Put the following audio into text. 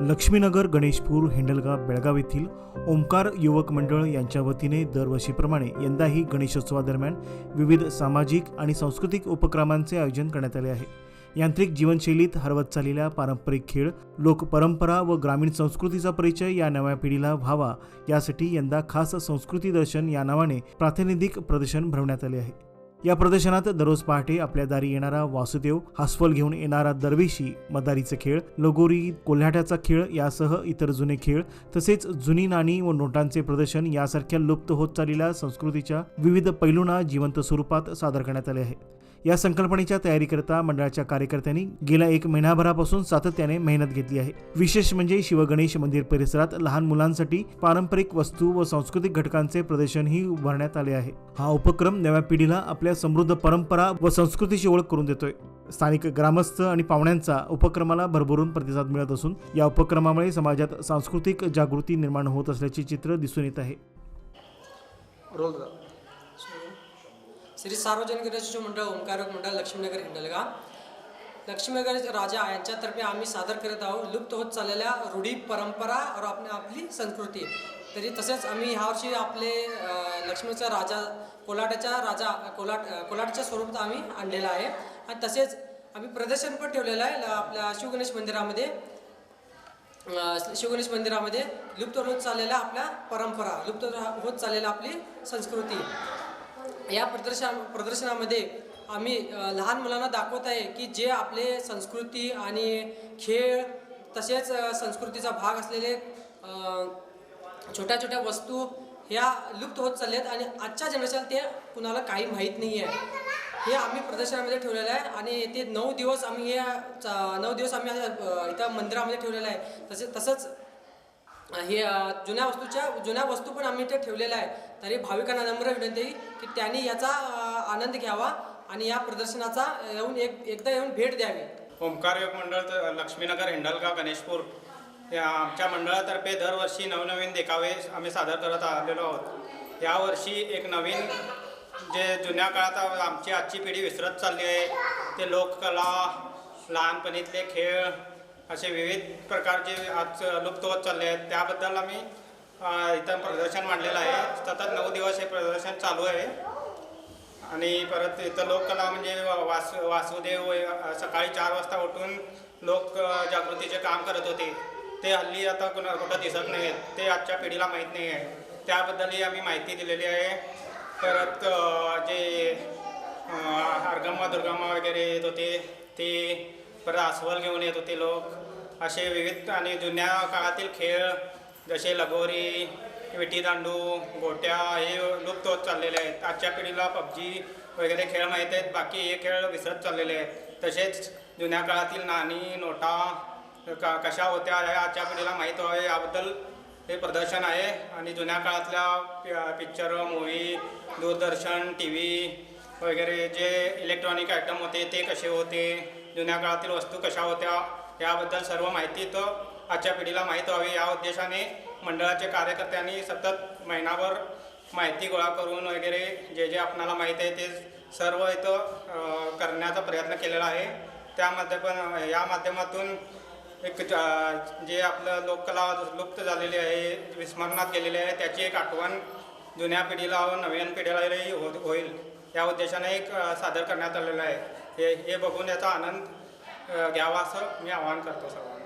लक्ष्मीनगर गणेशपूर हिंडलगाव बेळगाव येथील ओंकार युवक मंडळ यांच्या वतीने दरवर्षीप्रमाणे यंदाही गणेशोत्सवादरम्यान विविध सामाजिक आणि सांस्कृतिक उपक्रमांचे आयोजन करण्यात आले आहे. यांत्रिक जीवनशैलीत हरवत चाललेल्या पारंपरिक खेळ लोकपरंपरा व ग्रामीण संस्कृतीचा परिचय या नव्या पिढीला व्हावा यासाठी यंदा खास संस्कृती दर्शन या नावाने प्रातिनिधिक प्रदर्शन भरवण्यात आले आहे. या प्रदर्शनात दररोज पहाटे आपल्या दारी येणारा वासुदेव हास्फल घेऊन येणारा दरवेशी मदारीचे खेळ लगोरी कोल्हाट्याचा खेळ यासह इतर जुने खेळ तसेच जुनी नाणी व नोटांचे प्रदर्शन यासारख्या लुप्त होत चाललेल्या संस्कृतीच्या विविध पैलूंना जिवंत स्वरूपात सादर करण्यात आले आहे. या संकल्पनेच्या तयारीकरता मंडळाच्या कार्यकर्त्यांनी गेल्या एक महिनाभरापासून सातत्याने मेहनत घेतली आहे. विशेष म्हणजे शिवगणेश मंदिर परिसरात लहान मुलांसाठी पारंपरिक वस्तू व सांस्कृतिक घटकांचे प्रदर्शनही उभारण्यात आले आहे. हा उपक्रम नव्या पिढीला आपल्या समृद्ध परंपरा व संस्कृतीची ओळख करून देतोय. स्थानिक ग्रामस्थ आणि पाहुण्यांचा उपक्रमाला भरभरून प्रतिसाद मिळत असून या उपक्रमामुळे समाजात सांस्कृतिक जागृती निर्माण होत असल्याचे चित्र दिसून येत आहे. श्री सार्वजनिक गणेश मंडळ ओंकारक मंडळ लक्ष्मीनगर हिंडलगा. लक्ष्मीनगर राजा यांच्यातर्फे आम्ही सादर करत आहोत. लुप्त होत चाललेल्या रूढी परंपरा और आपली आपली संस्कृती. तरी तसेच आम्ही ह्या वर्षी आपले लक्ष्मीचा राजा कोलाटाच्या राजा कोलाट कोलाटच्या स्वरूपात आम्ही आणलेला आहे. आणि तसेच आम्ही प्रदर्शन पण ठेवलेलं आहे आपल्या शिवगणेश मंदिरामध्ये. शिवगणेश मंदिरामध्ये लुप्त होत चाललेल्या आपल्या परंपरा लुप्त होत चाललेल्या आपली संस्कृती. या प्रदर्शन प्रदर्शनामध्ये आम्ही लहान मुलांना दाखवत आहे की जे आपले संस्कृती आणि खेळ तसेच संस्कृतीचा भाग असलेले छोट्या छोट्या वस्तू ह्या लुप्त होत चालल्या आहेत आणि आजच्या जनरेशन ते कुणाला काही माहीत नाही आहे हे आम्ही प्रदर्शनामध्ये ठेवलेलं आहे आणि ते नऊ दिवस आम्ही हे नऊ दिवस आम्ही इथं मंदिरामध्ये ठेवलेलं आहे. तसे तसंच हे जुन्या वस्तूच्या जुन्या वस्तू पण आम्ही इथे ठेवलेल्या आहे. तरी भाविकांना नम्र विनंती की त्यांनी याचा आनंद घ्यावा आणि या प्रदर्शनाचा येऊन एक एकदा येऊन भेट द्यावी. ओंकार योग मंडळ तर लक्ष्मीनगर हिंडलगाव गणेशपूर. या आमच्या मंडळातर्फे दरवर्षी नवनवीन देखावे आम्ही सादर करत आलेलो आहोत. यावर्षी एक नवीन जे जुन्या काळात आमची आजची पिढी विसरत चालली आहे ते लोककला लहानपणीतले खेळ असे विविध प्रकारचे आज लुप्त होत चालले आहेत. त्याबद्दल आम्ही इथं प्रदर्शन मांडलेलं आहे. सतत नऊ दिवस हे प्रदर्शन चालू आहे. आणि परत इथं लोककला म्हणजे वास वासुदेव सकाळी चार वाजता उठून लोक जागृतीचे काम करत होते. ते हल्ली आता कुणा कुठं दिसत नाही आहेत ते आजच्या पिढीला माहीत नाही आहे त्याबद्दलही आम्ही माहिती दिलेली आहे. परत जे अ, दुर्गमा दुर्गम्मा वगैरे येत होते ते परत अस्वल घेऊन येत होते लोक. असे विविध आणि जुन्या काळातील खेळ जसे लगोरी विटीदांडू गोट्या हे लुप्त होत चाललेले आहेत. आजच्या पिढीला पबजी वगैरे खेळ माहीत आहेत. बाकी हे खेळ विसरत चाललेले आहेत. तसेच जुन्या काळातील नाणी नोटा का कशा होत्या हे आजच्या पिढीला माहीत व्हावे याबद्दल हे प्रदर्शन आहे. आणि जुन्या काळातल्या picture movie Doordarshan T V वगैरे जे इलेक्ट्रॉनिक आयटम होते ते कसे होते जुन्या काळातील वस्तू कशा होत्या याबद्दल सर्व माहिती तर आजच्या पिढीला माहीत व्हावी. या उद्देशाने मंडळाचे कार्यकर्त्यांनी सतत महिनाभर माहिती गोळा करून वगैरे जे जे आपणाला माहीत आहे ते सर्व इथं करण्याचा प्रयत्न केलेला आहे. त्यामध्ये पण या माध्यमातून एक ज- जे आपलं लोककला लुप्त झालेली आहे विस्मरणात गेलेली आहे त्याची एक आठवण जुन्या पिढीला व नवीन पिढीलाही हो होईल. या उद्देशाने एक सादर करण्यात आलेलं आहे. हे हे बघून याचा आनंद घ्यावा असं मी आवाहन करतो सर्वांना.